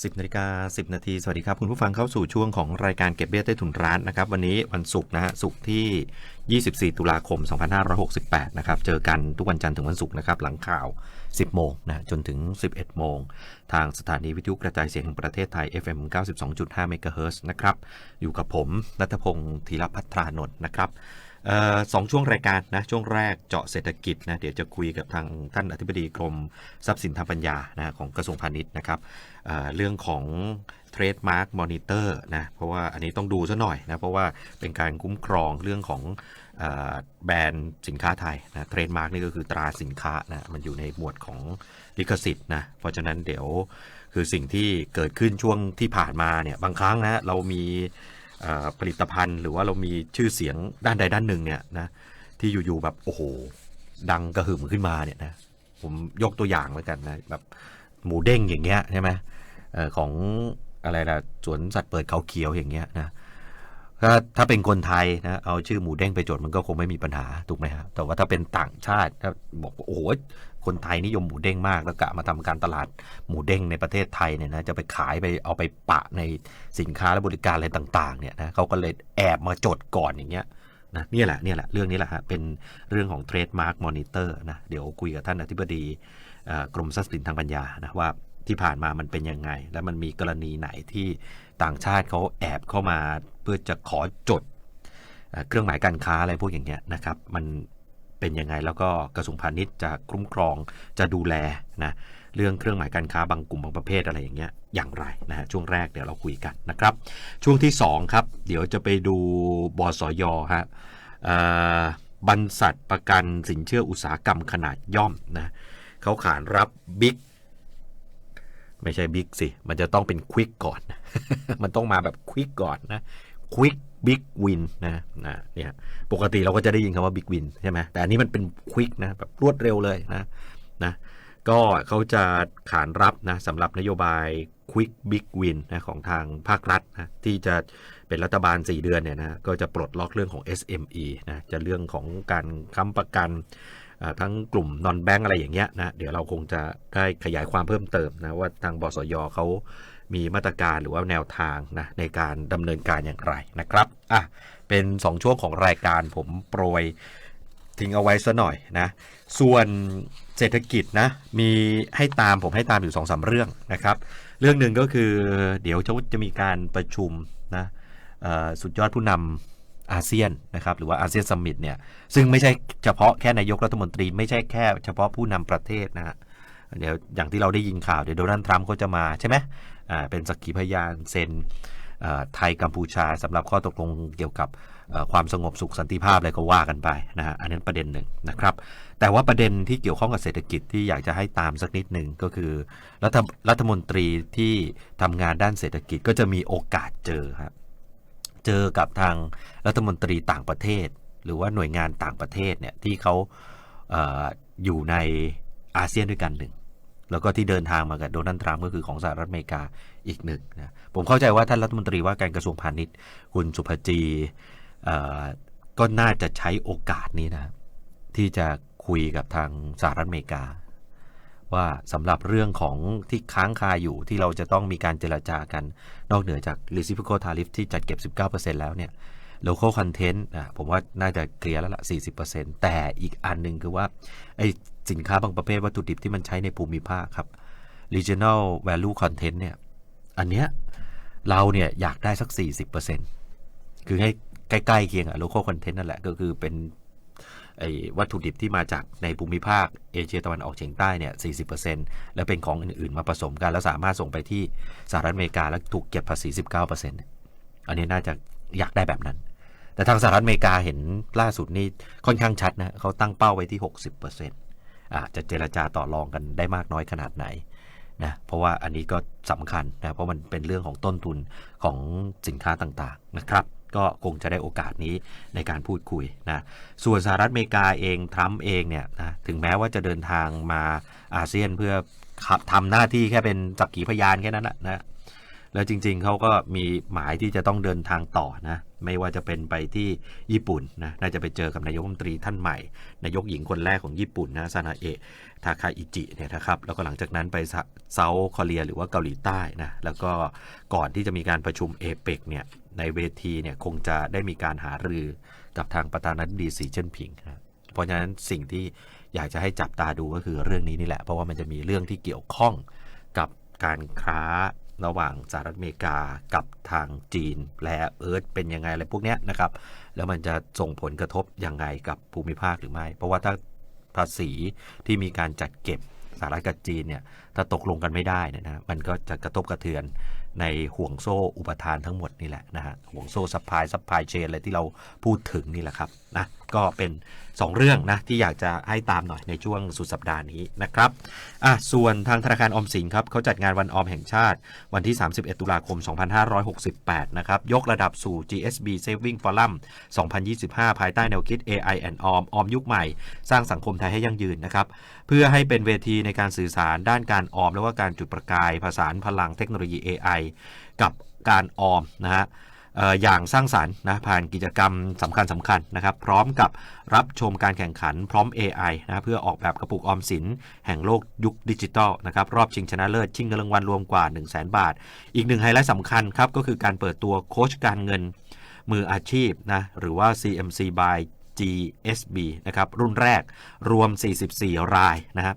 10นาฬิกา10 นาที สวัสดีครับ คุณผู้ฟังเข้าสู่ช่วงของรายการเก็บเบี้ยใต้ถุนร้านนะครับ วันนี้วันศุกร์นะฮะศุกร์ที่ 24 ตุลาคม 2568 นะครับ เจอกันทุกวันจันทร์ถึงวันศุกร์นะครับ หลังข่าว 10 โมงนะจนถึง 11 โมง ทางสถานีวิทยุกระจายเสียงแห่งประเทศไทย FM 92.5เมกะเฮิรตซ์นะครับ อยู่กับผมนัทพงศ์ธีรพัฒรานนท์นะครับ สองช่วงรายการนะช่วงแรกเจาะเศรษฐกิจนะเดี๋ยวจะคุยกับทางท่านอธิบดีกรมทรัพย์สินทางปัญญานะของกระทรวงพาณิชย์นะครับเเรื่องของ Trademark Monitor นะเพราะว่าอันนี้ต้องดูซะหน่อยนะเพราะว่าเป็นการคุ้มครองเรื่องของแบรนด์สินค้าไทยนะเทรดมาร์กนี่ก็คือตราสินค้านะมันอยู่ในหมวดของลิขสิทธิ์นะเพราะฉะนั้นเดี๋ยวคือสิ่งที่เกิดขึ้นช่วงที่ผ่านมาเนี่ยบางครั้งนะเรามี ผลิตภัณฑ์ หรือว่าเรามีชื่อเสียงด้านใดด้านหนึ่งเนี่ยนะที่อยู่ๆแบบโอ้โหดังกระหึ่มขึ้นมาเนี่ยนะผมยกตัวอย่างแล้วกันนะแบบหมูเด้งอย่างเงี้ยใช่ไหมออของอะไรล่ะสวนสัตว์เปิดเขาเขียวอย่างเงี้ยนะถ้าถ้าเป็นคนไทยนะเอาชื่อหมูเด้งไปจดมันก็คงไม่มีปัญหาถูกไหมครับแต่ว่าถ้าเป็นต่างชาติถ้าบอกโอ้โห คนไทยนิยมหมูเด้งมากแล้วกะมาทำการตลาดหมูเด้งในประเทศไทยเนี่ยนะจะไปขายไปเอาไปปะในสินค้าและบริการอะไรต่างๆเนี่ยนะเขาก็เลยแอบมาจดก่อนอย่างเงี้ยนะเนี่ยแหละเนี่ยแหละเรื่องนี้แหละฮะเป็นเรื่องของ Trademark Monitor นะเดี๋ยวคุยกับท่านอธิบดีกรมทรัพย์สินทางปัญญานะว่าที่ผ่านมามันเป็นยังไง แล้วมันมีกรณีไหนที่ต่างชาติเขาแอบเข้ามาเพื่อจะขอจดเครื่องหมายการค้าอะไรพวกอย่างเงี้ยนะครับมัน เป็นยังไง แล้วก็กระทรวงพาณิชย์จะคุ้มครองจะดูแลนะเรื่องเครื่องหมายการค้าบางกลุ่มบางประเภทอะไรอย่างเงี้ยอย่างไรนะฮะช่วงแรกเดี๋ยวเราคุยกันนะครับ ช่วงที่ 2 ครับ เดี๋ยวจะไปดูบสยฮะบรรษัทประกันสินเชื่ออุตสาหกรรมขนาดย่อมนะเขาขานรับบิ๊กไม่ใช่บิ๊กสิ มันจะต้องเป็นควิกก่อน มันต้องมาแบบควิกก่อนนะ ควิกบิ๊กวินนะนะเนี่ยปกติเราก็จะได้ยินคำว่าบิ๊กวินใช่ไหมแต่อันนี้มันเป็นควิกนะแบบรวดเร็วเลยนะนะก็เขาจะขานรับนะสำหรับนโยบาย Quick Big Win นะของทางภาครัฐนะที่จะเป็นรัฐบาล 4 เดือนเนี่ยนะก็จะปลดล็อกเรื่องของ SME นะจะเรื่องของการค้ำประกันทั้งกลุ่มนอนแบงก์อะไรอย่างเงี้ยนะเดี๋ยวเราคงจะได้ขยายความเพิ่มเติมนะว่าทางบสยเขา มีมาตรการหรือว่าแนวทางนะในการดำเนินการอย่างไรนะครับอะเป็น 2 ช่วงของรายการผมโปรยทิ้งเอาไว้ซะหน่อยนะ ส่วนเศรษฐกิจนะมีให้ตามผมให้ตามอยู่สองสาเรื่องนะครับ เรื่องหนึ่งก็คือเดี๋ยวจะมีการประชุมนะสุดยอดผู้นำอาเซียนนะครับหรือว่าอาเซียนซัมมิตเนี่ยซึ่งไม่ใช่เฉพาะแค่นายกรัฐมนตรี ไม่ใช่แค่เฉพาะผู้นำประเทศนะฮะเดี๋ยวอย่างที่เราได้ยินข่าวเดี๋ยวโดนัลด์ทรัมป์เขาจะมาใช่ไหม เป็นสักขีพยานเซ็นไทยกัมพูชาสำหรับข้อตกลงเกี่ยวกับความสงบสุขสันติภาพอะไรก็ว่ากันไปนะฮะอันนั้นประเด็นหนึ่งนะครับ แต่ว่าประเด็นที่เกี่ยวข้องกับเศรษฐกิจที่อยากจะให้ตามสักนิดหนึ่งก็คือรัฐรัฐมนตรีที่ทำงานด้านเศรษฐกิจก็จะมีโอกาสเจอครับเจอกับทางรัฐมนตรีต่างประเทศ หรือว่าหน่วยงานต่างประเทศเนี่ยที่เขาเอออยู่ในอาเซียนด้วยกันหนึ่ง แล้วก็ที่เดินทางมากับโดนัลด์ทรัมป์ก็คือของสหรัฐอเมริกาอีกหนึ่งนะผมเข้าใจว่าท่านรัฐมนตรีว่าการกระทรวงพาณิชย์ คุณสุภจีก็น่าจะใช้โอกาสนี้นะที่จะคุยกับทางสหรัฐอเมริกา ว่าสำหรับเรื่องของที่ค้างคาอยู่ที่เราจะต้องมีการเจรจากัน นอกเหนือจาก reciprocal tariff ที่จัดเก็บ 19%แล้วเนี่ย local content อะผมว่าน่าจะเคลียร์แล้วละ40%แต่อีกอันหนึ่งคือว่าไอ สินค้าบางประเภทวัตถุดิบที่มันใช้ในภูมิภาคครับ regional value content เนี่ย อันเนี้ยเราเนี่ยอยากได้สัก 40%คือให้ใกล้ๆเคียงกับ local content นั่นแหละ ก็คือเป็นไอ้วัตถุดิบที่มาจากในภูมิภาคเอเชียตะวันออกเฉียงใต้เนี่ย 40%แล้วเป็นของอื่นๆ มาผสมกัน แล้วสามารถส่งไปที่สหรัฐอเมริกา แล้วถูกเก็บภาษี 19%อันนี้น่าจะอยากได้แบบนั้น แต่ทางสหรัฐอเมริกาเห็นล่าสุดนี่ค่อนข้างชัดนะเขาตั้งเป้าไว้ที่ 60%อ่า จะเจรจาต่อรองกันได้มากน้อยขนาดไหนนะเพราะว่าอันนี้ก็สำคัญนะเพราะมันเป็นเรื่องของต้นทุนของสินค้าต่างๆนะครับ ก็คงจะได้โอกาสนี้ในการพูดคุยนะส่วนสหรัฐอเมริกาเองทรัมป์เองเนี่ยนะถึงแม้ว่าจะเดินทางมาอาเซียนเพื่อทำหน้าที่แค่เป็นสักขีพยานแค่นั้นนะนะแล้วจริงๆเขาก็มีหมายที่จะต้องเดินทางต่อนะ ไม่ว่าจะเป็นไปที่ญี่ปุ่นนะน่าจะไปเจอกับนายกรัฐมนตรีท่านใหม่ นายกหญิงคนแรกของญี่ปุ่นนะซานาเอะทาคาอิจิเนี่ยนะครับแล้วก็หลังจากนั้นไปเซาท์คอเรียหรือว่าเกาหลีใต้นะแล้วก็ก่อนที่จะมีการประชุมเอเปกเนี่ยในเวทีเนี่ยคงจะได้มีการหารือกับทางประธานาธิบดีสีเจิ้นผิงนะเพราะฉะนั้นสิ่งที่อยากจะให้จับตาดูก็คือเรื่องนี้นี่แหละ เพราะว่ามันจะมีเรื่องที่เกี่ยวข้องกับการค้า ระหว่างสหรัฐอเมริกากับทางจีนและเอิร์ธเป็นยังไงอะไรพวกนี้นะครับ แล้วมันจะส่งผลกระทบยังไงกับภูมิภาคหรือไม่ เพราะว่าถ้าภาษีที่มีการจัดเก็บสหรัฐกับจีนเนี่ยถ้าตกลงกันไม่ได้เนี่ยนะมันก็จะกระทบกระเทือนในห่วงโซ่อุปทานทั้งหมดนี่แหละนะฮะห่วงโซ่ซัพพลายซัพพลายเชนอะไรที่เราพูดถึงนี่แหละครับนะก็เป็น 2 เรื่องนะที่อยากจะให้ตามหน่อยในช่วงสุดสัปดาห์นี้นะครับอะส่วนทางธนาคารออมสินครับเขาจัดงานวันออมแห่งชาติ วันที่ 31 ตุลาคม 2568 นะครับ ยกระดับสู่ GSB Saving Forum 2025 ภายใต้แนวคิด AI and ออมออมยุคใหม่ สร้างสังคมไทยให้ยั่งยืนนะครับ เพื่อให้เป็นเวทีในการสื่อสารด้านการออม และว่าการจุดประกายผสานพลังเทคโนโลยี AI กับการออมนะฮะ อย่างสร้างสารรค์นะผ่านกิจกรรมสำคัญสำคัญนะครับ พร้อมกับรับชมการแข่งขันพร้อม AI นะเพื่อออกแบบกระปุกออมสิน แห่งโลกยุคดิจิทัลนะครับรอบชิงชนะเลิศชิงเงินรางวัลรวมกว่า 1 0 0 0 0แบาท อีกหนึ่งไฮไลท์สำคัญครับก็คือการเปิดตัวโค้ชการเงินมืออาชีพนะหรือว่า CMC by GSB นะครับรุ่นแรกรวม 44 รายนะครับ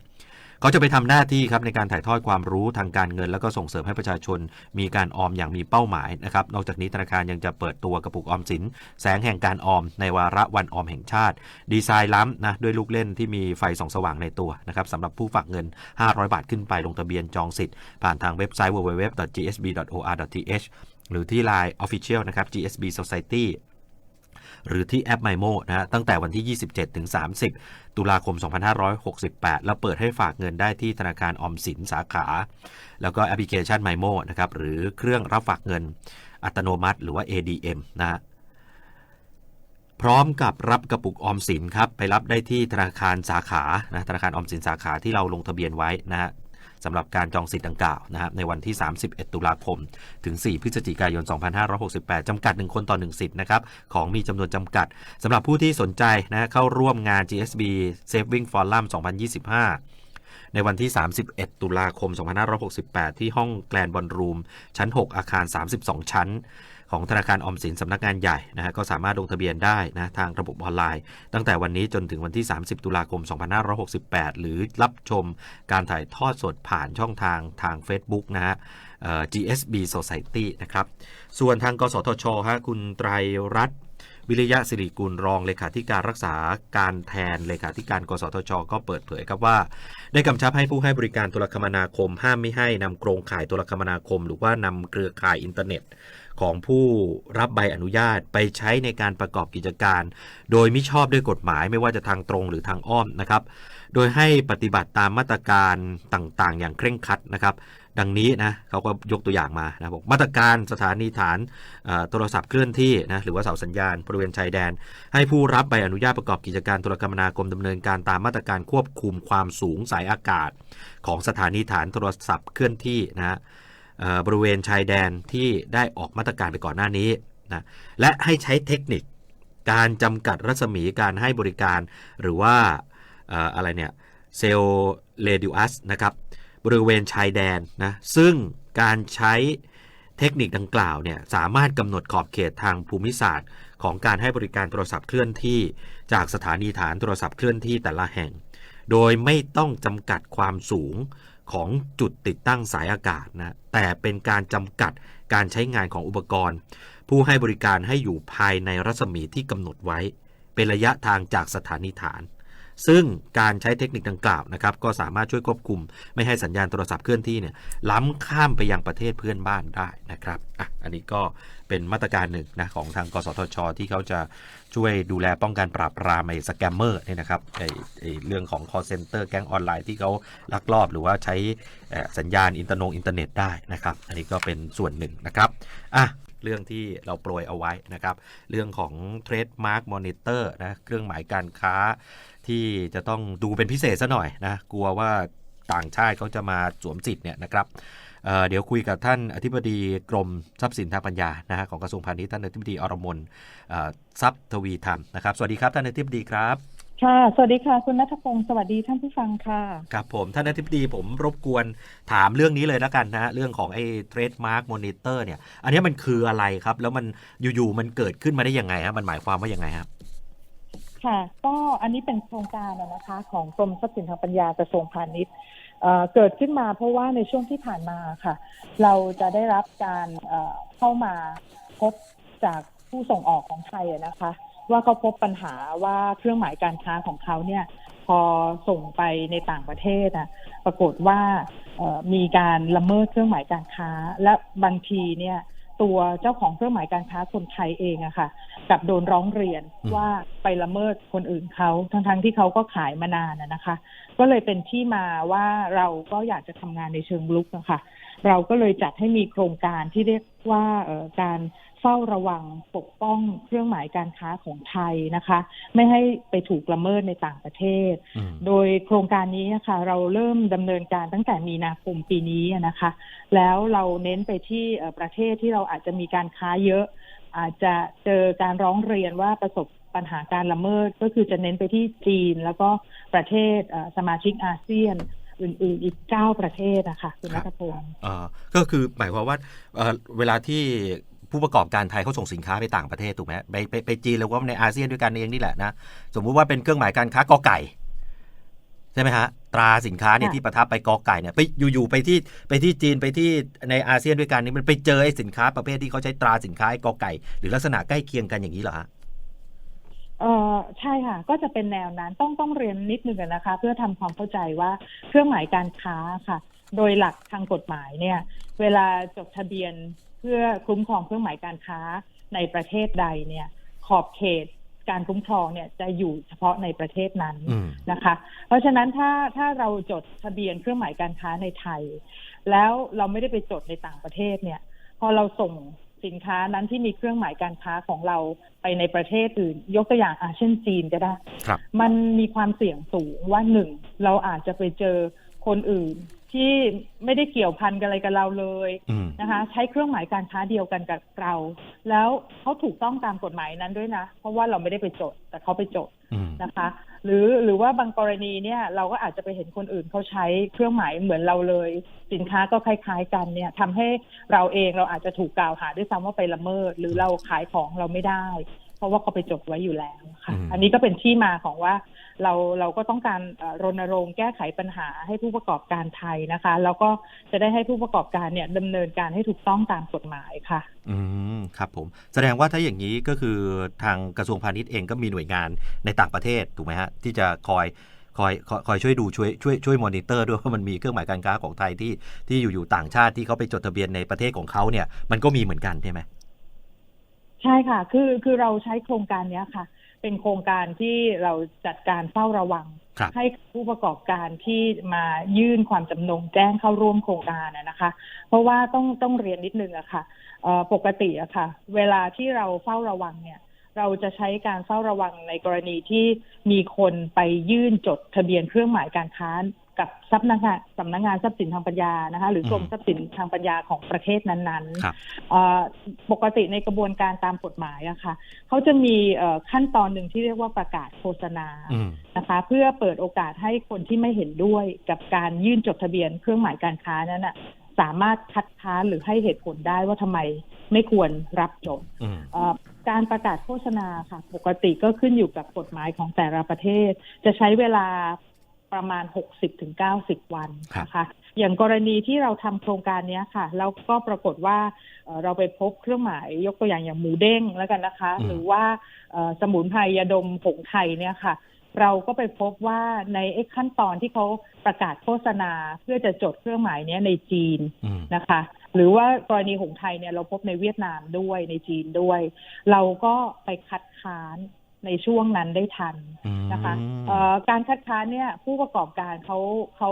เขาจะไปทำหน้าที่ครับในการถ่ายทอดความรู้ทางการเงิน แล้วก็ส่งเสริมให้ประชาชน มีการออมอย่างมีเป้าหมายนะครับนอกจากนี้ธนาคารยังจะเปิดตัวกระปุกออมสิน แสงแห่งการออม ในวาระวันออมแห่งชาติ ดีไซน์ล้ำนะด้วยลูกเล่นที่มีไฟส่องสว่างในตัวนะครับสำหรับผู้ฝากเงิน 500 บาทขึ้นไปลงทะเบียนจองสิทธิ์ผ่านทางเว็บไซต์ www.gsb.or.th หรือที่ Line Official นะครับ GSB Society หรือที่แอป MyMo นะฮะตั้งแต่วันที่ 27 ถึง 30 ตุลาคม 2568 แล้วเปิดให้ฝากเงินได้ที่ธนาคารออมสินสาขา แล้วก็แอปพลิเคชัน MyMo นะครับหรือเครื่องรับฝากเงินอัตโนมัติ หรือว่า ADM นะฮะพร้อมกับรับกระปุกออมสินครับไปรับได้ที่ธนาคารสาขานะธนาคารออมสินสาขาที่เราลงทะเบียนไว้นะฮะ สำหรับการจองสิทธิ์ดังกล่าวนะครับในวันที่ 31 ตุลาคม ถึง 4 พฤศจิกายน 2568 จำกัด 1 คนต่อ 1 สิทธิ์นะครับของมีจำนวนจำกัดสำหรับผู้ที่สนใจนะเข้าร่วมงาน GSB Saving Forum 2025ในวันที่ 31 ตุลาคม 2568 ที่ห้องแกลนบอลรูม ชั้น 6 อาคาร 32 ชั้น ของธนาคารออมสินสำนักงานใหญ่นะฮะก็สามารถลงทะเบียนได้นะทางระบบออนไลน์ ตั้งแต่วันนี้จนถึงวันที่ 30 ตุลาคม 2568 หรือรับชมการถ่ายทอดสดผ่านช่องทางทาง Facebook นะฮะ GSB Society นะครับส่วนทางกสทชฮะคุณไตรรัตน์วิริยะสิริกุลรองเลขาธิการรักษาการแทนเลขาธิการกสทช ก็เปิดเผยครับว่า ได้กำชับให้ผู้ให้บริการโทรคมนาคม ห้ามไม่ให้นำโครงข่ายโทรคมนาคม หรือว่านำเครือข่ายอินเทอร์เน็ต ของผู้รับใบอนุญาตไปใช้ในการประกอบกิจการ โดยมิชอบด้วยกฎหมายไม่ว่าจะทางตรงหรือทางอ้อมนะครับ โดยให้ปฏิบัติตามมาตรการต่างๆ อย่างเคร่งครัดนะครับดังนี้นะเขาก็ยกตัวอย่างมานะบอกมาตรการสถานีฐานโทรศัพท์เคลื่อนที่นะหรือว่าเสาสัญญาณบริเวณชายแดน ให้ผู้รับใบอนุญาตประกอบกิจการโทรคมนาคมดำเนินการตามมาตรการควบคุมความสูงสายอากาศ ของสถานีฐานโทรศัพท์เคลื่อนที่นะ บริเวณชายแดนที่ได้ออกมาตรการไปก่อนหน้านี้นะและให้ใช้เทคนิคการจำกัดรัศมีการให้บริการหรือว่าอะไรเนี่ยเซลเลดิอัสนะครับบริเวณชายแดนนะซึ่งการใช้เทคนิคดังกล่าวเนี่ยสามารถกำหนดขอบเขตทางภูมิศาสตร์ ของการให้บริการโทรศัพท์เคลื่อนที่ จากสถานีฐานโทรศัพท์เคลื่อนที่แต่ละแห่ง โดยไม่ต้องจำกัดความสูง ของจุดติดตั้งสายอากาศนะแต่เป็นการจำกัดการใช้งานของอุปกรณ์ ผู้ให้บริการให้อยู่ภายในรัศมีที่กำหนดไว้ เป็นระยะทางจากสถานีฐาน ซึ่งการใช้เทคนิคดังกล่าวนะครับก็สามารถช่วยควบคุม ไม่ให้สัญญาณโทรศัพท์เคลื่อนที่เนี่ยล้ำข้ามไปยังประเทศเพื่อนบ้านได้นะครับอะอันนี้ก็เป็นมาตรการหนึ่งนะของทางกสทช ที่เขาจะช่วยดูแลป้องกันปราบปรามไอ้สแกมเมอร์เนี่ยนะครับไอ้ไอ้เรื่องของ call center แก๊งออนไลน์ที่เขาลักลอบหรือว่าใช้สัญญาณอินเตอร์นงอินเทอร์เน็ตได้นะครับอันนี้ก็เป็นส่วนหนึ่งนะครับอะเรื่องที่เราโปรยเอาไว้นะครับ เรื่องของ Trademark Monitor นะเครื่องหมายการค้า ที่จะต้องดูเป็นพิเศษซะหน่อยนะ กลัวว่าต่างชาติเขาจะมาสวมสิทธิ์เนี่ยนะครับเอ่อเดี๋ยวคุยกับท่านอธิบดีกรมทรัพย์สินทางปัญญานะฮะของกระทรวงพาณิชย์ท่านอธิบดีอรมนเอ่อทรัพย์ทวีธรรมนะครับ สวัสดีครับท่านอธิบดีครับค่ะ สวัสดีค่ะ คุณนัทพงศ์สวัสดีท่านผู้ฟังค่ะ ครับผม ท่านอธิบดีผมรบกวนถามเรื่องนี้เลยแล้วกันนะฮะ เรื่องของไอ้เทรดมาร์กมอนิเตอร์เนี่ย อันนี้มันคืออะไรครับ แล้วมันอยู่ๆมันเกิดขึ้นมาได้ยังไงฮะ มันหมายความว่ายังไงครับ ค่ะ ก็อันนี้เป็นโครงการนะคะ ของกรมทรัพย์สินทางปัญญากระทรวงพาณิชย์เกิดขึ้นมาเพราะว่าในช่วงที่ผ่านมาค่ะ เราจะได้รับการเข้ามาพบจากผู้ส่งออกของไทยนะคะ ว่าเขาพบปัญหาว่าเครื่องหมายการค้าของเขาเนี่ย พอส่งไปในต่างประเทศอะปรากฏว่ามีการละเมิดเครื่องหมายการค้า และบางทีเนี่ย ตัวเจ้าของเครื่องหมายการค้าคนไทยเองอะค่ะกลับโดนร้องเรียนอืมว่าไปละเมิดคนอื่นเขาทั้งๆที่เขาก็ขายมานานอะนะคะ ก็เลยเป็นที่มาว่าเราก็อยากจะทำงานในเชิงลุกนะคะเราก็เลยจัดให้มีโครงการที่เรียกว่าเอ่อการ เฝ้าระวังปกป้องเครื่องหมายการค้าของไทยนะคะ ไม่ให้ไปถูกละเมิดในต่างประเทศอืมโดยโครงการนี้นะคะเราเริ่มดำเนินการตั้งแต่มีนาคมปีนี้นะคะ แล้วเราเน้นไปที่เอ่อประเทศที่เราอาจจะมีการค้าเยอะ อาจจะเจอการร้องเรียนว่าประสบปัญหาการละเมิดก็คือจะเน้นไปที่จีน แล้วก็ประเทศเอ่อสมาชิกอาเซียนอื่นๆอีกเก้าประเทศนะคะคุณครันับทพงศ์เอ่อก็คือหมายความว่าเอ่อเวลาที่ ผู้ประกอบการไทยเขาส่งสินค้าไปต่างประเทศถูกไหมไปไปไปจีนแล้วก็ในอาเซียนด้วยกันเองนี่แหละนะสมมุติว่าเป็นเครื่องหมายการค้ากอไก่ใช่ไหมฮะตราสินค้าเนี่ยที่ประทับไปกอไก่เนี่ยไปอยู่ๆไปที่ไปที่จีนไปที่ในอาเซียนด้วยกันนี่มันไปเจอไอ้สินค้าประเภทที่เขาใช้ตราสินค้าไอ้กอไก่ หรือลักษณะใกล้เคียงกันอย่างนี้เหรอฮะเออใช่ค่ะ ก็จะเป็นแนวนั้นต้องต้องเรียนนิดนึงอะนะคะ เพื่อทำความเข้าใจว่าเครื่องหมายการค้าค่ะ โดยหลักทางกฎหมายเนี่ย เวลาจดทะเบียนเพื่อคุ้มครองเครื่องหมายการค้าในประเทศใดเนี่ยขอบเขตการคุ้มครองเนี่ยจะอยู่เฉพาะในประเทศนั้นอืมนะคะ เพราะฉะนั้นถ้าถ้าเราจดทะเบียนเครื่องหมายการค้าในไทย แล้วเราไม่ได้ไปจดในต่างประเทศเนี่ย พอเราส่งสินค้านั้นที่มีเครื่องหมายการค้าของเราไปในประเทศอื่น ยกตัวอย่างอาเช่นจีนก็ได้ครับมันมีความเสี่ยงสูงว่าหนึ่งเราอาจจะไปเจอคนอื่น ที่ไม่ได้เกี่ยวพันกันอะไรกับเราเลยอืมนะคะ ใช้เครื่องหมายการค้าเดียวกันกับเรา แล้วเขาถูกต้องตามกฎหมายนั้นด้วยนะ เพราะว่าเราไม่ได้ไปจด แต่เขาไปจดอืมนะคะ หรือหรือว่าบางกรณีเนี่ย เราก็อาจจะไปเห็นคนอื่นเขาใช้เครื่องหมายเหมือนเราเลย สินค้าก็คล้าย ๆ กันเนี่ยทำให้เราเองเราอาจจะถูกกล่าวหาด้วยซ้ำว่าไปละเมิด หรือเราขายของเราไม่ได้ เพราะว่าเขาไปจดไว้อยู่แล้วค่ะอืมอันนี้ก็เป็นที่มาของว่า เราเราก็ต้องการเอ่อรณรงค์แก้ไขปัญหาให้ผู้ประกอบการไทยนะคะ แล้วก็จะได้ให้ผู้ประกอบการเนี่ยดำเนินการให้ถูกต้องตามกฎหมายค่ะ อืมครับผม แสดงว่าถ้าอย่างนี้ก็คือทางกระทรวงพาณิชย์เองก็มีหน่วยงานในต่างประเทศถูกไหมฮะที่จะคอยคอยคอยคอยช่วยดูช่วยช่วยช่วยมอนิเตอร์ด้วยว่ามันมีเครื่องหมายการค้าของไทยที่ที่อยู่ๆต่างชาติที่เขาไปจดทะเบียนในประเทศของเขาเนี่ย มันก็มีเหมือนกันใช่ไหมใช่ค่ะ คือคือเราใช้โครงการเนี้ยค่ะ เป็นโครงการที่เราจัดการเฝ้าระวังครับให้ผู้ประกอบการที่มายื่นความจำนงแจ้งเข้าร่วมโครงการนะนะคะ เพราะว่าต้องต้องเรียนนิดนึงอะค่ะเอ่อปกติอะค่ะ เวลาที่เราเฝ้าระวังเนี่ย เราจะใช้การเฝ้าระวังในกรณีที่มีคนไปยื่นจดทะเบียนเครื่องหมายการค้า กับสำนักงานสำนักงานทรัพย์สินทางปัญญานะคะหรือกรมอืมทรัพย์สินทางปัญญาของประเทศนั้นๆครับเอ่อปกติในกระบวนการตามกฎหมายอะค่ะเขาจะมีเอ่อขั้นตอนหนึ่งที่เรียกว่าประกาศโฆษณาอืมนะคะ เพื่อเปิดโอกาสให้คนที่ไม่เห็นด้วยกับการยื่นจดทะเบียนเครื่องหมายการค้านั้นน่ะสามารถคัดค้านหรือให้เหตุผลได้ว่าทำไมไม่ควรรับจดอืมเอ่อการประกาศโฆษณาค่ะ ปกติก็ขึ้นอยู่กับกฎหมายของแต่ละประเทศ จะใช้เวลา ประมาณ 60-90 วันนะคะอย่างกรณีที่เราทำโครงการเนี้ยค่ะแล้วก็ปรากฏว่าเอ่อเราไปพบเครื่องหมายยกตัวอย่างอย่างหมูเด้งแล้วกันนะคะอืมหรือว่าเอ่อสมุนไพรยาดมผงไทยเนี่ยค่ะ เราก็ไปพบว่าในไอ้ขั้นตอนที่เขาประกาศโฆษณาเพื่อจะจดเครื่องหมายเนี้ยในจีนอืมนะคะ หรือว่ากรณีหงส์ไทยเนี่ยเราพบในเวียดนามด้วยในจีนด้วย เราก็ไปคัดค้าน ในช่วงนั้นได้ทันอืมนะคะเอ่อการคัดค้านเนี่ยผู้ประกอบการเขาเขา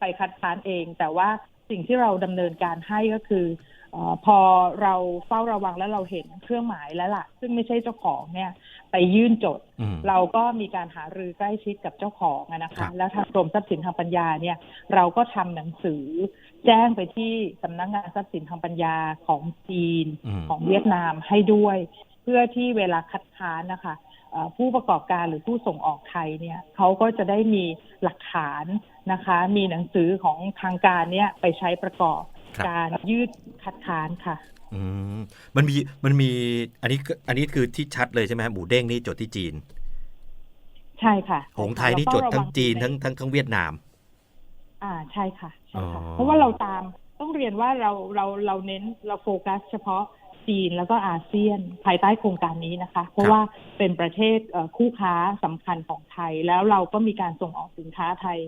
ไปคัดค้านเอง แต่ว่าสิ่งที่เราดำเนินการให้ก็คือเออพอเราเฝ้าระวังแล้วเราเห็นเครื่องหมายแล้วล่ะ ซึ่งไม่ใช่เจ้าของเนี่ย ไปยื่นจดอืมเราก็มีการหารือใกล้ชิดกับเจ้าของอะนะครัคะบแล้วทางกรมทรัพย์สินทางปัญญาเนี่ย เราก็ทำหนังสือแจ้งไปที่สำนักงานทรัพย์สินทางปัญญาของจีนอืมของเวียดนามให้ด้วย เพื่อที่เวลาคัดค้านนะคะเอ่อ ผู้ประกอบการหรือผู้ส่งออกไทยเนี่ยเขาก็จะได้มีหลักฐานนะคะ มีหนังสือของทางการเนี่ยไปใช้ประกอบครับการยืดคัดค้านค่ะอืมมันมีมันมีอันนี้ก็อันนี้คือที่ชัดเลยใช่ไหมฮะหมูเด้งนี่จดที่จีน ใช่ค่ะ หงส์ไทยนี่จดทั้งจีนทั้งทั้งทั้งเวียดนาม อ่าใช่ค่ะใช่ค่ะอ๋อเพราะว่าเราตามต้องเรียนว่าเราเราเราเน้นเราโฟกัส เฉพาะ จีนแล้วก็อาเซียนภายใต้โครงการนี้นะคะ เพราะว่าเป็นประเทศเอ่อคู่ค้าสำคัญของไทย แล้วเราก็มีการส่งออกสินค้าไทย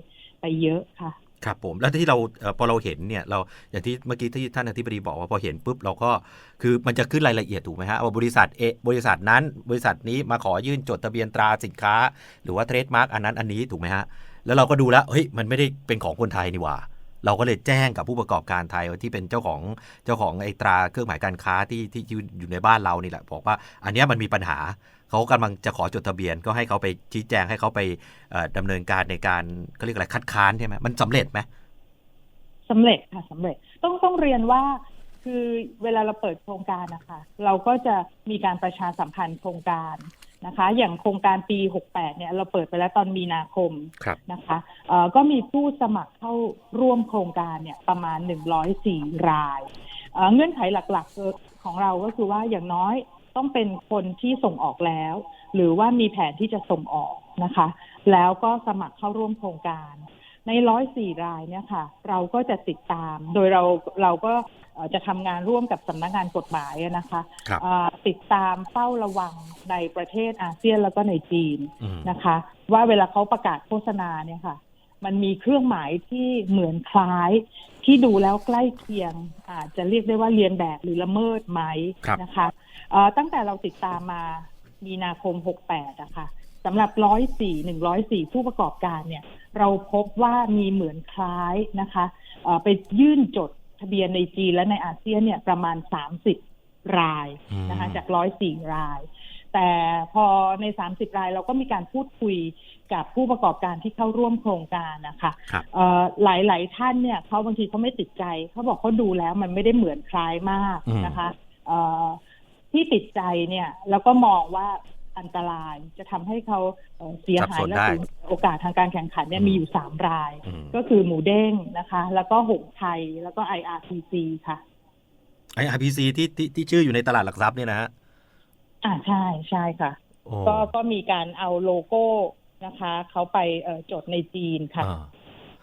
ไปเยอะค่ะครับผมแล้วที่เราเอ่อพอเราเห็นเนี่ยเราอย่างที่เมื่อกี้ที่ท่านอธิบดีบอกว่าพอเห็นปุ๊บเราก็คือมันจะขึ้นรายละเอียดถูกไหมฮะว่าบริษัทเอบริษัทนั้น บริษัทนี้มาขอยื่นจดทะเบียนตราสินค้า หรือว่าเทรดมาร์กอันนั้นอันนี้ถูกไหมฮะแล้วเราก็ดูแล้วเฮ้ยมันไม่ได้เป็นของคนไทยนี่หว่า เราก็เลยแจ้งกับผู้ประกอบการไทยที่เป็นเจ้าของเจ้าของไอ้ตราเครื่องหมายการค้าที่ที่อยู่ในบ้านเรานี่แหละบอกว่าอันนี้มันมีปัญหาเขากำลังจะขอจดทะเบียนก็ให้เขาไปชี้แจงให้เขาไปเอ่อดำเนินการในการเขาเรียกอะไรคัดค้านใช่ไหมมันสำเร็จไหมสำเร็จค่ะสำเร็จต้องต้องเรียนว่าคือเวลาเราเปิดโครงการนะคะ เราก็จะมีการประชาสัมพันธ์โครงการ นะคะ อย่างโครงการปี 68 เนี่ยเราเปิดไปแล้วตอนมีนาคมครับนะคะเอ่อก็มีผู้สมัครเข้าร่วมโครงการเนี่ยประมาณ 104 รายเอ่อเงื่อนไขหลักๆของเราก็คือว่าอย่างน้อยต้องเป็นคนที่ส่งออกแล้ว หรือว่ามีแผนที่จะส่งออกนะคะ แล้วก็สมัครเข้าร่วมโครงการ ในร้อยสี่รายเนี่ยค่ะ เราก็จะติดตาม โดยเราเราก็เอ่อจะทำงานร่วมกับสำนักงานกฎหมายอะนะคะครับเอ่อติดตามเฝ้าระวังในประเทศอาเซียนแล้วก็ในจีนอืมนะคะ ว่าเวลาเขาประกาศโฆษณาเนี่ยค่ะ มันมีเครื่องหมายที่เหมือนคล้าย ที่ดูแล้วใกล้เคียง อาจจะเรียกได้ว่าเรียนแบบหรือละเมิดไหมครับนะคะเอ่อตั้งแต่เราติดตามมามีนาคม 68อะค่ะสำหรับร้อยสี่หนึ่งร้อยสี่ผู้ประกอบการเนี่ย เราพบว่ามีเหมือนคล้ายนะคะเอ่อไปยื่นจดทะเบียนในจีนและในอาเซียนเนี่ยประมาณ 30 รายนะคะอืมจากร้อยสี่ราย แต่พอใน 30 รายเราก็มีการพูดคุยกับผู้ประกอบการที่เข้าร่วมโครงการนะคะครับเอ่อหลายๆท่านเนี่ยเขาบางทีเขาไม่ติดใจเขาบอกเขาดูแล้วมันไม่ได้เหมือนคล้ายมากนะคะเอ่อที่ติดใจเนี่ยแล้วก็มองว่า อันตราย จะทำให้เขาเอ่อเสียหายและสูญโอกาสทางการแข่งขันเนี่ยมีอยู่สามรายอืมก็คือหมูเด้งนะคะ แล้วก็หงส์ไทยแล้วก็ IRPC ค่ะไอ RPC ที่ที่ที่ชื่ออยู่ในตลาดหลักทรัพย์เนี่ยนะฮะอ่าใช่ใช่ค่ะโอ้ก็ก็มีการเอาโลโก้นะคะเขาไปเอ่อจดในจีนค่ะอ่า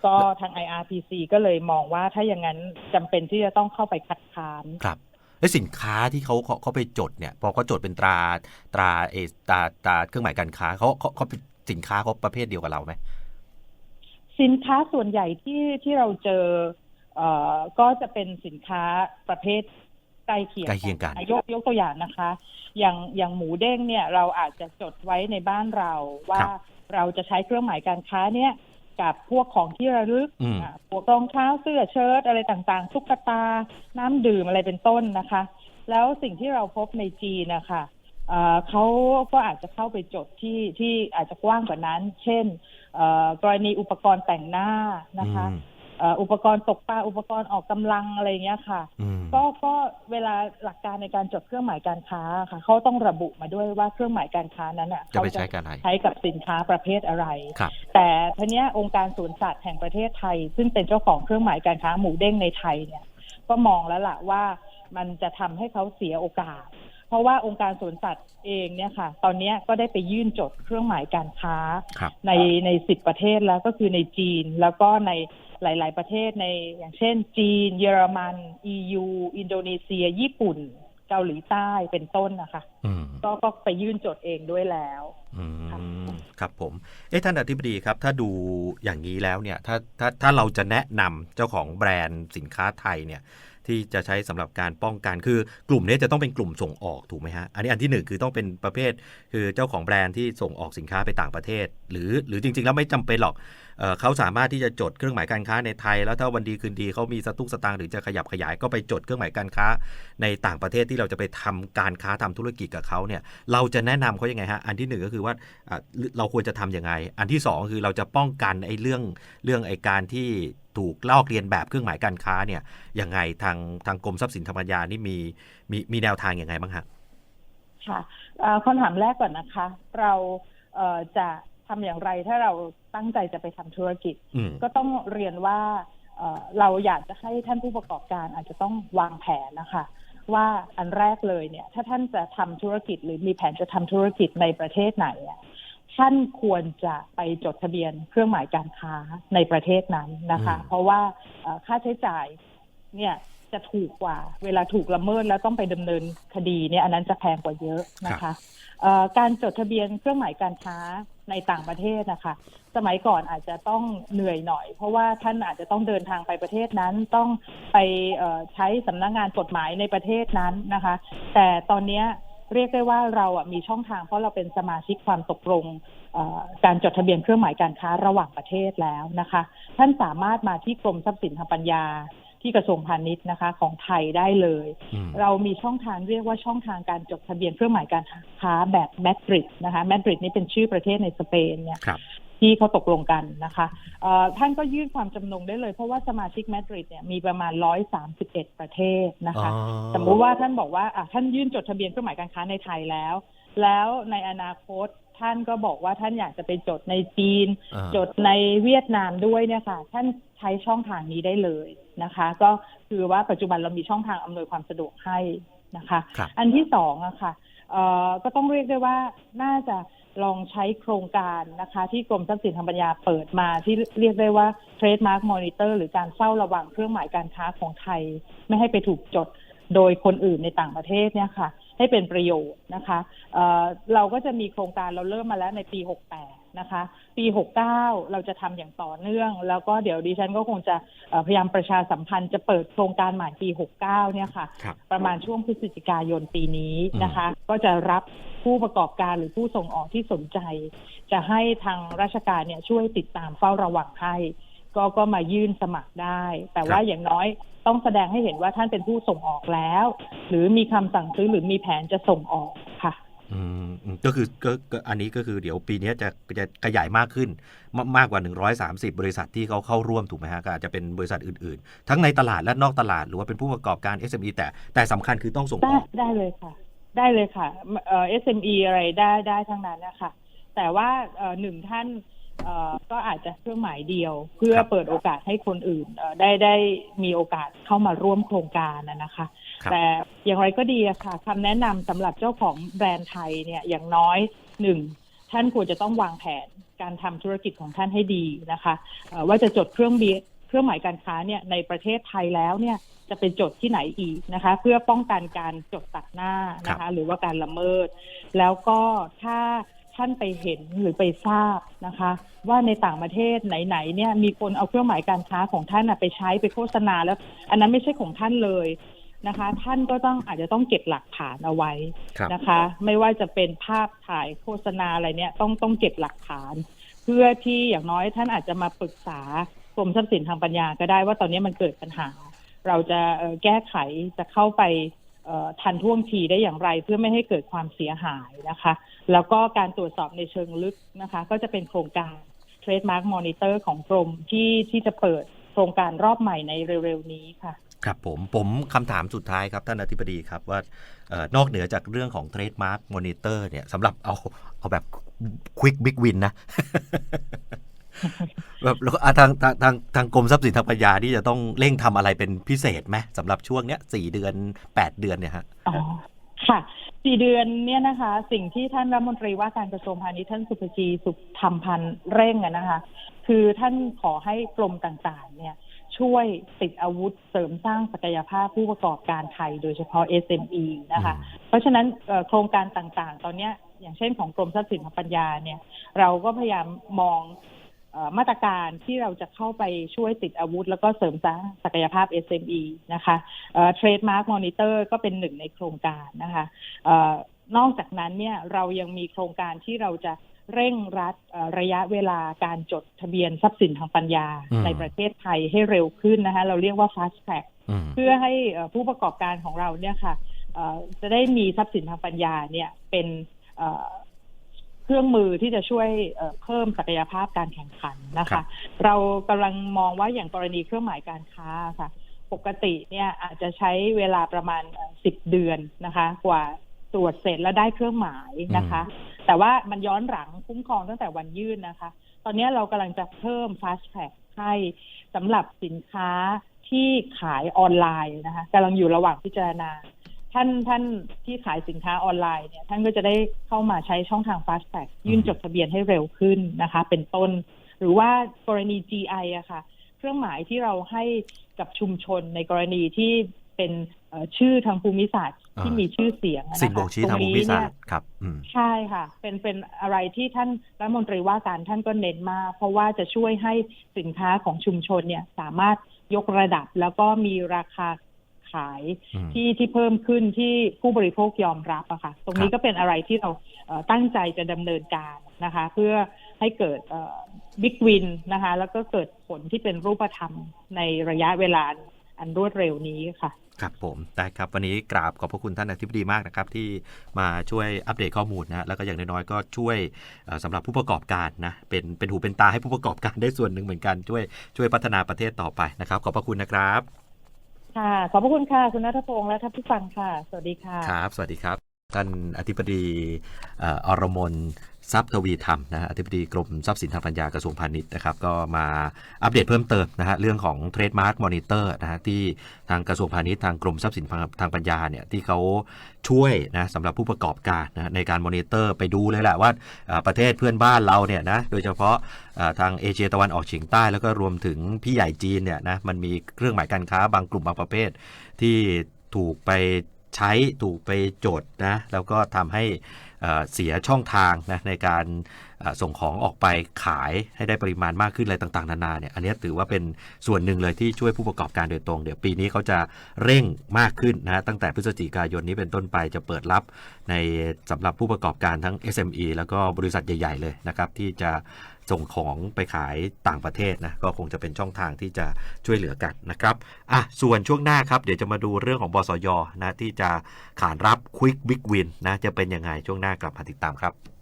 ก็ทาง IRPC ก็เลยมองว่าถ้าอย่างนั้นจำเป็นที่จะต้องเข้าไปคัดค้านครับ แล้วสินค้าที่เขาเขาเขาไปจดเนี่ยพอเขาจดเป็นตราตราเออตราตราเครื่องหมายการค้าเขาเขาเขาเป็นสินค้าเขาประเภทเดียวกับเราไหมสินค้าส่วนใหญ่ที่ที่เราเจอเอ่อก็จะเป็นสินค้าประเภทใกล้เคียงใกล้เคียงกันอะยกยกตัวอย่างนะคะ อย่างอย่างหมูเด้งเนี่ยเราอาจจะจดไว้ในบ้านเราว่าเราจะใช้เครื่องหมายการค้าเนี่ย กับพวกของที่ระลึกอืมอะพวกรองเท้าเสื้อเชิ้ตอะไรต่างๆ ตุ๊กตา น้ำดื่มอะไรเป็นต้นนะคะ แล้วสิ่งที่เราพบในจีนนะคะเอ่อเขาก็อาจจะเข้าไปจดที่ที่อาจจะกว้างกว่านั้น เช่นเอ่อกรณีอุปกรณ์แต่งหน้านะคะ อืมเอ่ออุปกรณ์ตกปลาอุปกรณ์ออกกำลังอะไรอย่างเงี้ยค่ะอืมก็ก็เวลาหลักการในการจดเครื่องหมายการค้าค่ะเขาต้องระบุมาด้วยว่าเครื่องหมายการค้านั้นอะจะไปเขาใช้กันอะไรใช้กับสินค้าประเภทอะไรครับแต่ทีเนี้ยองค์การสวนสัตว์แห่งประเทศไทย ซึ่งเป็นเจ้าของเครื่องหมายการค้าหมูเด้งในไทยเนี่ย ก็มองแล้วล่ะว่ามันจะทำให้เขาเสียโอกาส เพราะว่าองค์การสวนสัตว์เองเนี่ยค่ะ ตอนเนี้ยก็ได้ไปยื่นจดเครื่องหมายการค้าครับในในสิบประเทศแล้วก็คือในจีนแล้วก็ใน หลาย ๆ ประเทศในอย่างเช่น จีน เยอรมัน EU อินโดนีเซีย ญี่ปุ่น เกาหลีใต้เป็นต้นนะคะอืมก็ก็ไปยื่นจดเองด้วยแล้วอืมค่ะครับผม เอ๊ะท่านอธิบดีครับ ถ้าดูอย่างนี้แล้วเนี่ย ถ้าถ้าถ้าเราจะแนะนำเจ้าของแบรนด์สินค้าไทยเนี่ยที่จะใช้สำหรับการป้องกันคือกลุ่มนี้จะต้องเป็นกลุ่มส่งออกถูกไหมฮะอันนี้อันที่หนึ่งคือต้องเป็นประเภท คือเจ้าของแบรนด์ที่ส่งออกสินค้าไปต่างประเทศ หรือหรือจริง ๆ แล้วไม่จำเป็นหรอก เขาสามารถที่จะจดเครื่องหมายการค้าในไทย แล้วถ้าวันดีคืนดีเขามีสตุ้งสตางค์หรือจะขยับขยายก็ไปจดเครื่องหมายการค้า ในต่างประเทศที่เราจะไปทำการค้าทำธุรกิจกับเขาเนี่ยเราจะแนะนำเขายังไงฮะอันที่หนึ่งก็คือว่าเราควรจะทำยังไง อันที่สองคือเราจะป้องกันไอ้เรื่องเรื่องไอ้การที่ถูกลอกเลียนแบบเครื่องหมายการค้าเนี่ยยังไงทางทางกรมทรัพย์สินธรรมยานี่มีมีมีแนวทางยังไงบ้างฮะค่ะคำถามแรกก่อนนะคะ เราเจะ ทำอย่างไรถ้าเราตั้งใจจะไปทำธุรกิจอืมก็ต้องเรียนว่าเอ่อเราอยากจะให้ท่านผู้ประกอบการอาจจะต้องวางแผนนะคะ ว่าอันแรกเลยเนี่ย ถ้าท่านจะทำธุรกิจหรือมีแผนจะทำธุรกิจในประเทศไหนอะท่านควรจะไปจดทะเบียนเครื่องหมายการค้าในประเทศนั้นนะคะอืมเพราะว่าเอ่อค่าใช้จ่ายเนี่ยจะถูกกว่า เวลาถูกละเมิดแล้วต้องไปดำเนินคดีเนี่ยอันนั้นจะแพงกว่าเยอะนะคะเอ่อการจดทะเบียนเครื่องหมายการค้า ในต่างประเทศนะคะ สมัยก่อนอาจจะต้องเหนื่อยหน่อย เพราะว่าท่านอาจจะต้องเดินทางไปประเทศนั้นต้องไปใช้สำนักงานกฎหมายในประเทศนั้นนะคะ แต่ตอนนี้เรียกได้ว่าเราอะมีช่องทางเพราะเราเป็นสมาชิกความตกลงการจดทะเบียนเครื่องหมายการค้าระหว่างประเทศแล้วนะคะ ท่านสามารถมาที่กรมทรัพย์สินทางปัญญา ที่กระทรวงพาณิชย์นะคะ ของไทยได้เลยอืมเรามีช่องทางเรียกว่าช่องทางการจดทะเบียนเครื่องหมายการค้าแบบแมดริดนะคะแมดริดนี่เป็นชื่อประเทศในสเปนเนี่ยครับที่เขาตกลงกันนะคะเอ่อท่านก็ยื่นความจำนงได้เลย เพราะว่าสมาชิกแมดริดเนี่ยมีประมาณ 131 ประเทศนะคะอ๋อสมมุติว่าท่านบอกว่าอะท่านยื่นจดทะเบียนเครื่องหมายการค้าในไทยแล้ว แล้วในอนาคต ท่านก็บอกว่าท่านอยากจะไปจดในจีน อ่า จดในเวียดนามด้วยเนี่ยค่ะ ท่านใช้ช่องทางนี้ได้เลยนะคะ ก็คือว่าปัจจุบันเรามีช่องทางอำนวยความสะดวกให้นะคะ ครับ อันที่สองอะค่ะเอ่อก็ต้องเรียกได้ว่าน่าจะลองใช้โครงการนะคะ ที่กรมทรัพย์สินทางปัญญาเปิดมาที่เรียกได้ว่า Trademark Monitor หรือการเฝ้าระวังเครื่องหมายการค้าของไทย ไม่ให้ไปถูกจดโดยคนอื่นในต่างประเทศเนี่ยค่ะ ให้เป็นประโยชน์นะคะเอ่อเราก็จะมีโครงการเราเริ่มมาแล้วในปี 68 นะคะ ปี 69 เราจะทำอย่างต่อเนื่อง แล้วก็เดี๋ยวดิฉันก็คงจะเอ่อพยายามประชาสัมพันธ์จะเปิดโครงการใหม่ปี 69 เนี่ยค่ะครับประมาณช่วงพฤศจิกายนปีนี้นะคะ ก็จะรับผู้ประกอบการหรือผู้ส่งออกที่สนใจ จะให้ทางราชการเนี่ยช่วยติดตามเฝ้าระวังให้ ก็ก็มายื่นสมัครได้ แต่ว่าอย่างน้อยต้องแสดงให้เห็นว่าท่านเป็นผู้ส่งออกแล้ว หรือมีคำสั่งซื้อหรือมีแผนจะส่งออกค่ะอืมอืมก็คือก็ก็อันนี้ก็คือเดี๋ยวปีนี้จะจะขยายมากขึ้นมามากกว่า 130 บริษัทที่เขาเข้าร่วมถูกไหมฮะก็อาจจะเป็นบริษัทอื่นๆ ทั้งในตลาดและนอกตลาดหรือว่าเป็นผู้ประกอบการ SME แต่แต่สำคัญคือต้องส่งอได้อกได้เลยค่ะ ได้เลยค่ะเอ่อ SME อะไรได้ได้ทั้งนั้นนะคะแต่ว่าเอ่อหนึ่งท่านเอ่อ ก็อาจจะเครื่องหมายเดียว เพื่อเปิดโอกาสให้คนอื่นเอ่อได้ได้มีโอกาสเข้ามาร่วมโครงการนะนะคะครับแต่อย่างไรก็ดีอะค่ะคำแนะนำสำหรับเจ้าของแบรนด์ไทยเนี่ยอย่างน้อยหนึ่งท่านควรจะต้องวางแผนการทำธุรกิจของท่านให้ดีนะคะเอ่อว่าจะจดเครื่องบีเครื่องหมายการค้าเนี่ยในประเทศไทยแล้วเนี่ยจะเป็นจดที่ไหนอีกนะคะ เพื่อป้องกันการจดตัดหน้านะคะ หรือว่าการละเมิด แล้วก็ถ้า ท่านไปเห็นหรือไปทราบนะคะ ว่าในต่างประเทศไหนๆเนี่ยมีคนเอาเครื่องหมายการค้าของท่านน่ะไปใช้ไปโฆษณาแล้ว อันนั้นไม่ใช่ของท่านเลยนะคะ ท่านก็ต้องอาจจะต้องเก็บหลักฐานเอาไว้ครับนะคะ ไม่ว่าจะเป็นภาพถ่ายโฆษณาอะไรเนี่ยต้องต้องเก็บหลักฐาน เพื่อที่อย่างน้อยท่านอาจจะมาปรึกษากรมทรัพย์สินทางปัญญาก็ได้ว่าตอนนี้มันเกิดปัญหา เราจะเอ่อแก้ไขจะเข้าไปเอ่อ ทันท่วงทีได้อย่างไรเพื่อไม่ให้เกิดความเสียหายนะคะ แล้วก็การตรวจสอบในเชิงลึกนะคะ ก็จะเป็นโครงการ Trademark Monitor ของกรมที่ที่จะเปิดโครงการรอบใหม่ในเร็วๆนี้ค่ะ ครับผมผมคำถามสุดท้ายครับ ท่านอธิบดีครับว่าออนอกเหนือจากเรื่องของ Trademark Monitor เนี่ยสำหรับเอาเอาแบบ Quick Big Win นะ แบบแล้วก็อะทางทางทางทางกรมทรัพย์สินทางปัญญาที่จะต้องเร่งทำอะไรเป็นพิเศษไหมสำหรับช่วงเนี้ยสี่เดือนแปดเดือนเนี่ยฮะอ๋อค่ะสี่เดือนเนี่ยนะคะ สิ่งที่ท่านรัฐมนตรีว่าการกระทรวงพาณิชย์ท่านสุภจีสุขธรรมพันธ์เร่งอะนะคะ คือท่านขอให้กรมต่างๆ เนี่ยช่วยติดอาวุธเสริมสร้างศักยภาพผู้ประกอบการไทยโดยเฉพาะ SME นะคะ เพราะฉะนั้นเอ่อโครงการต่างๆ ตอนเนี้ยอย่างเช่นของกรมทรัพย์สินทางปัญญาเนี่ย เราก็พยายามมองเออ มาตรการที่เราจะเข้าไปช่วยติดอาวุธ แล้วก็เสริมสร้างศักยภาพ SME นะคะเทรดมาร์กมอนิเตอร์ก็เป็นหนึ่งในโครงการนะคะเออนอกจากนั้นเนี่ยเรายังมีโครงการที่เราจะเร่งรัดเอ่อระยะเวลาการจดทะเบียนทรัพย์สินทางปัญญาอืมในประเทศไทยให้เร็วขึ้นนะคะเราเรียกว่า fast track อืมเพื่อให้เอ่อผู้ประกอบการของเราเนี่ยค่ะเอ่อจะได้มีทรัพย์สินทางปัญญาเนี่ยเป็น เอ่อเครื่องมือที่จะช่วยเอ่อเพิ่มศักยภาพการแข่งขันนะครัคะบเรากำลังมองว่าอย่างกรณีเครื่องหมายการค้าค่ะ ปกติเนี่ยอาจจะใช้เวลาประมาณสิบเดือนนะคะ กว่าตรวจเสร็จแล้วได้เครื่องหมายนะคะ แต่ว่ามันย้อนหลังคุ้มครองตั้งแต่วันยื่นนะคะ ตอนนี้เรากำลังจะเพิ่ม fast track ให้สำหรับสินค้าที่ขายออนไลน์นะคะกำลังอยู่ระหว่างพิจารณา ท่านท่านที่ขายสินค้าออนไลน์เนี่ยท่านก็จะได้เข้ามาใช้ช่องทาง fast track ยื่นจดทะเบียนให้เร็วขึ้นนะคะ เป็นต้น หรือว่ากรณี GI อะค่ะ เครื่องหมายที่เราให้กับชุมชนในกรณีที่เป็นเอ่อชื่อทางภูมิศาสตร์ที่อ่ามีมีชื่อเสียงอะนะคะสิ่งบ่งชี้ทางภูมิศาสตตรงนี้ร์ครับอืมเนี่ยใช่ค่ะ เป็นเป็นอะไรที่ท่านรัฐมนตรีว่าการท่านก็เน้นมากเพราะว่าจะช่วยให้สินค้าของชุมชนเนี่ยสามารถยกระดับแล้วก็มีราคา ขายอืมที่ที่เพิ่มขึ้นที่ผู้บริโภคยอมรับอะค่ะ ตรงนี้ครับก็เป็นอะไรที่เราเอ่อตั้งใจจะดำเนินการนะคะ เพื่อให้เกิดบิ๊กวินนะคะ แล้วก็เกิดผลที่เป็นรูปธรรมในระยะเวลาอันรวดเร็วนี้ค่ะครับผมได้ครับวันนี้กราบขอบพระคุณท่านอธิบดีมากนะครับ ที่มาช่วยอัปเดตข้อมูลนะแล้วก็อย่างน้อยๆก็ช่วยเอ่อสำหรับผู้ประกอบการนะเป็นเป็นหูเป็นตาให้ผู้ประกอบการได้ส่วนหนึ่งเหมือนกันช่วยช่วยพัฒนาประเทศต่อไปนะครับ ขอบพระคุณนะครับ ค่ะ ขอบพระคุณค่ะ คุณนัทพงษ์และท่านผู้ฟังค่ะ สวัสดีค่ะ ครับ สวัสดีครับ ท่านอธิบดีเอ่ออรมน ทรัพย์ทวีธรรมนะฮะอธิบดีกรมทรัพย์สินทางปัญญากระทรวงพาณิชย์นะครับก็มาอัปเดตเพิ่มเติมนะฮะเรื่องของเทรดมาร์กมอนิเตอร์นะฮะที่ทางกระทรวงพาณิชย์ทางกรมทรัพย์สินทางปัญญาเนี่ยที่เขาช่วยนะสำหรับผู้ประกอบการนะในการมอนิเตอร์ไปดูเลยแหละว่าประเทศเพื่อนบ้านเราเนี่ยนะโดยเฉพาะทางเอเชียตะวันออกเฉียงใต้แล้วก็รวมถึงพี่ใหญ่จีนเนี่ยนะมันมีเครื่องหมายการค้าบางกลุ่มบางประเภท ที่ถูกไปใช้ถูกไปโจทย์นะแล้วก็ทำให้ เสียช่องทางนะในการส่งของออกไปขายให้ได้ปริมาณมากขึ้นอะไรต่างๆ นานาเนี่ยอันนี้ถือว่าเป็นส่วนหนึ่งเลยที่ช่วยผู้ประกอบการโดยตรง เดี๋ยวปีนี้เขาจะเร่งมากขึ้นนะตั้งแต่พฤศจิกายนนี้เป็นต้นไปจะเปิดรับในสำหรับผู้ประกอบการทั้ง SME แล้วก็บริษัทใหญ่ ๆ เลยนะครับที่จะ ส่งของไปขายต่างประเทศนะก็คงจะเป็นช่องทางที่จะช่วยเหลือกันนะครับอะส่วนช่วงหน้าครับเดี๋ยวจะมาดูเรื่องของบสยนะที่จะขานรับควิกบิ๊กวินนะจะเป็นยังไงช่วงหน้ากลับมาติดตามครับ